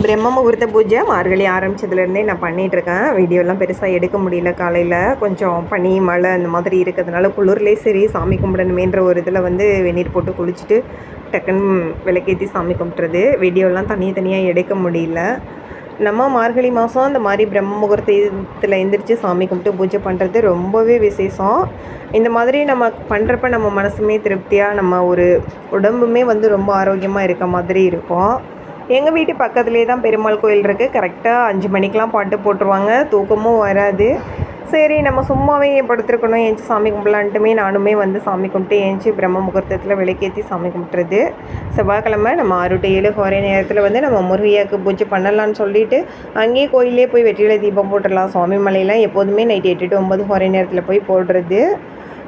பிரம்ம முகூர்த்த பூஜை மார்கழி ஆரம்பிச்சதுலேருந்தே நான் பண்ணிகிட்ருக்கேன் வீடியோலாம் பெருசாக எடுக்க முடியல காலையில். கொஞ்சம் பனி மழை அந்த மாதிரி இருக்கிறதுனால குளிர்லேயே சரி சாமி கும்பிடணுமேன்ற ஒரு இதில் வந்து வெந்நீர் போட்டு குளிச்சுட்டு டக்குன்னு விளக்கேற்றி சாமி கும்பிட்றது வீடியோலாம் தனியாக எடுக்க முடியல. நம்ம மார்கழி மாதம் இந்த மாதிரி பிரம்ம முகூர்த்தத்தில் எந்திரிச்சு சாமி கும்பிட்டு பூஜை பண்ணுறது ரொம்பவே விசேஷம். இந்த மாதிரி நம்ம பண்ணுறப்ப நம்ம மனசுமே திருப்தியாக நம்ம ஒரு உடம்புமே வந்து ரொம்ப ஆரோக்கியமாக இருக்க மாதிரி இருக்கும். எங்கள் வீட்டு பக்கத்துலேயே தான் பெருமாள் கோயில் இருக்குது கரெக்டாக அஞ்சு மணிக்கெலாம் பாட்டு போட்டுருவாங்க. தூக்கமும் வராது. சரி நம்ம சும்மாவே படுத்துருக்கணும். ஏஞ்சி சாமி கும்பிடலான்ட்டுமே நானுமே வந்து சாமி கும்பிட்டு ஏஞ்சி பிரம்ம முகூர்த்தத்தில் விளக்கேற்றி சாமி கும்பிட்றது செவ்வாய்க்கிழமை நம்ம ஆறு டு ஏழு ஒரே நேரத்தில் வந்து நம்ம முருகையாக்கு பூஜை பண்ணலான்னு சொல்லிட்டு அங்கேயே கோயிலே போய் வெற்றிலை தீபம் போட்டுடலாம். சுவாமி மலையெல்லாம் எப்போதுமே நைட் எட்டு டு ஒம்பது ஒரே நேரத்தில் போய் போடுறது.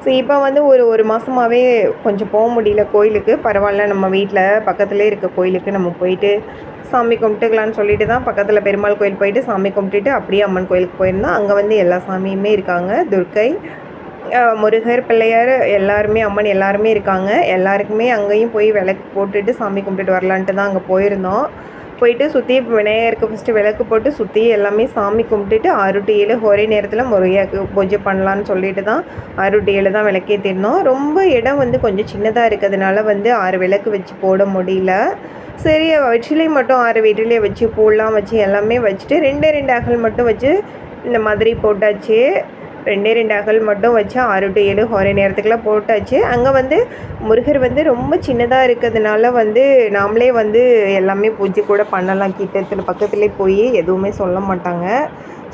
ஸோ இப்போ வந்து ஒரு ஒரு மாதமாகவே கொஞ்சம் போக முடியல கோயிலுக்கு. பரவாயில்ல நம்ம வீட்டில் பக்கத்துலேயே இருக்க கோயிலுக்கு நம்ம போயிட்டு சாமி கும்பிட்டுக்கலான்னு சொல்லிட்டு தான் பக்கத்தில் பெருமாள் கோயில் போயிட்டு சாமி கும்பிட்டுட்டு அப்படியே அம்மன் கோயிலுக்கு போயிருந்தோம் அங்கே வந்து எல்லா சாமியுமே இருக்காங்க. துர்க்கை முருகர் பிள்ளையார் எல்லாருமே அம்மன் எல்லாருமே இருக்காங்க. எல்லாருக்குமே அங்கேயும் போய் விளக்கு போட்டுட்டு சாமி கும்பிட்டுட்டு வரலான்ட்டு தான் அங்கே போயிருந்தோம். போயிட்டு சுற்றி விநாயகருக்கு ஃபஸ்ட்டு விளக்கு போட்டு சுற்றி எல்லாமே சாமி கும்பிட்டுட்டு ஆறு டு ஏழு ஒரே நேரத்தில் முறையாக்கு பூஜை பண்ணலான்னு சொல்லிட்டு தான் ஆறு டு ஏழு தான் விளக்கேற்றிருந்தோம் ரொம்ப இடம் வந்து கொஞ்சம் சின்னதாக இருக்கிறதுனால வந்து ஆறு விளக்கு வச்சு போட முடியல. சரி வெற்றிலை மட்டும் ஆறு வெற்றிலையை வச்சு போடலாம் வச்சு எல்லாமே வச்சுட்டு ரெண்டே ரெண்டு அகல் மட்டும் வச்சு இந்த மாதிரி போட்டாச்சு. ரெண்டே ரெண்டு அகல் மட்டும் வச்சு ஆறு டு ஏழு ஒரே நேரத்துக்குலாம் போட்டாச்சு. அங்கே வந்து முருகர் வந்து ரொம்ப சின்னதாக இருக்கிறதுனால வந்து நாமளே வந்து எல்லாமே பூஜை கூட பண்ணலாம். கிட்டத்தில் பக்கத்துலேயே போய் எதுவுமே சொல்ல மாட்டாங்க.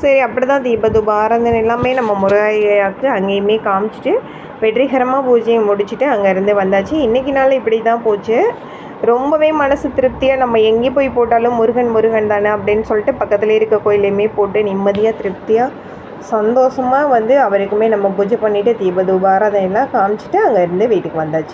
சரி அப்படி தான் தீபதூப எல்லாமே நம்ம முருகையாக்கு அங்கேயுமே காமிச்சிட்டு வெற்றிகரமாக பூஜையை முடிச்சுட்டு அங்கேருந்து வந்தாச்சு. இன்றைக்கி நாள் இப்படி தான் போச்சு. ரொம்பவே மனசு திருப்தியாக நம்ம எங்கே போய் போட்டாலும் முருகன் முருகன் தானே அப்படின்னு சொல்லிட்டு பக்கத்துலேயே இருக்க கோயிலையுமே போட்டு நிம்மதியாக திருப்தியாக சந்தோஷமாக வந்து அவருக்குமே நம்ம பூஜை பண்ணிவிட்டு தீப தூபாராதனைலாம் காமிச்சிட்டு அங்கேருந்து வீட்டுக்கு வந்தாச்சு.